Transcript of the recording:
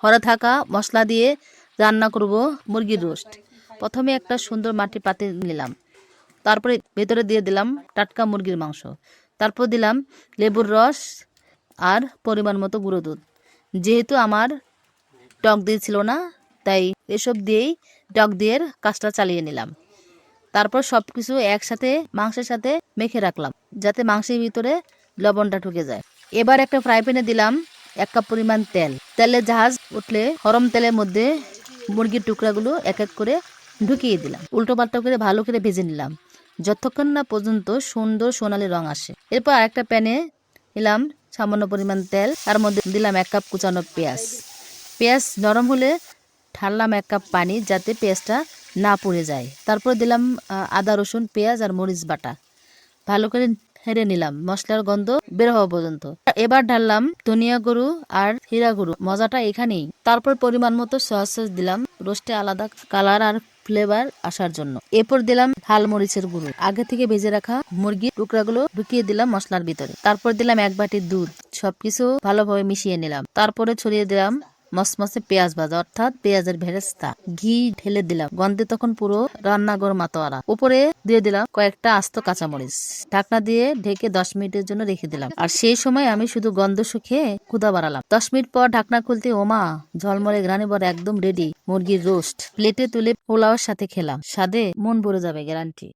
ঘরে থাকা মশলা দিয়ে রান্না করব মুরগির রোস্ট। প্রথমে একটা সুন্দর মাটির পাতে নিলাম। তারপরে ভেতরে দিয়ে দিলাম টাটকা মুরগির মাংস। তারপর দিলাম লেবুর রস আর পরিমাণ মতো গুঁড়ো দুধ। যেহেতু আমার টক দিয়ে ছিল না, তাই এসব দিয়েই টক দিয়ে কাজটা চালিয়ে নিলাম। তারপর সব কিছু একসাথে মাংসের সাথে মেখে রাখলাম, যাতে মাংসের ভিতরে লবণটা ঢুকে যায়। এবার একটা ফ্রাই প্যানে দিলাম এক কাপ পরিমাণ তেল। তেলের জাহাজ উঠলে গরম তেলের মধ্যে মুরগির টুকরাগুলো এক এক করে ঢুকিয়ে দিলাম। উল্টো পাল্টা করে ভালো করে ভেজে নিলাম। যতক্ষণ না পর্যন্ত সুন্দর সোনালি রং আসে। এরপর আরেকটা প্যানে নিলাম সামান্য পরিমাণ তেল। তার মধ্যে দিলাম এক কাপ কুচানো পেঁয়াজ। পেঁয়াজ নরম হলে ঢাললাম এক কাপ পানি যাতে পেঁয়াজটা না পুড়ে যায়। তারপর দিলাম আদা রসুন, পেঁয়াজ আর মরিচ বাটা। ভালো করে হেরে নিলাম, মশলার গন্ধ বের হওয়া পর্যন্ত। এবার ঢাললাম ধনিয়া গরু আর হীরা গরু মজাটা এখানেই। তারপর পরিমাণ মতো সস দিলাম, রোস্টে আলাদা কালার আর ফ্লেভার আসার জন্য। এরপর দিলাম ঝাল মরিচের গুঁড়ো। আগে থেকে ভেজে রাখা মুরগির টুকরাগুলো ঢুকিয়ে দিলাম মশলার ভিতরে। তারপর দিলাম এক বাটি দুধ, সবকিছু ভালোভাবে মিশিয়ে নিলাম। তারপরে ছড়িয়ে দিলাম মসমসে পেঁয়াজ ভাজা, অর্থাৎ পেঁয়াজের ভেরেস্তা। ঘি ঢেলে দিলাম। গন্ধে তখন পুরো রান্নাঘর মাতোয়ারা। উপরে দিয়ে দিলাম কয়েকটা আস্ত কাঁচামরিচ। ঢাকনা দিয়ে ঢেকে দশ মিনিটের জন্য রেখে দিলাম। আর সেই সময় আমি শুধু গন্ধ শুকিয়ে ক্ষুদা বাড়ালাম। দশ মিনিট পর ঢাকনা খুলতে ওমা, ঝলমলে গ্রানি বর একদম রেডি মুরগির রোস্ট প্লেটে তুলে পোলাওর সাথে খেলাম। স্বাদে মন ভরে যাবে গ্যারান্টি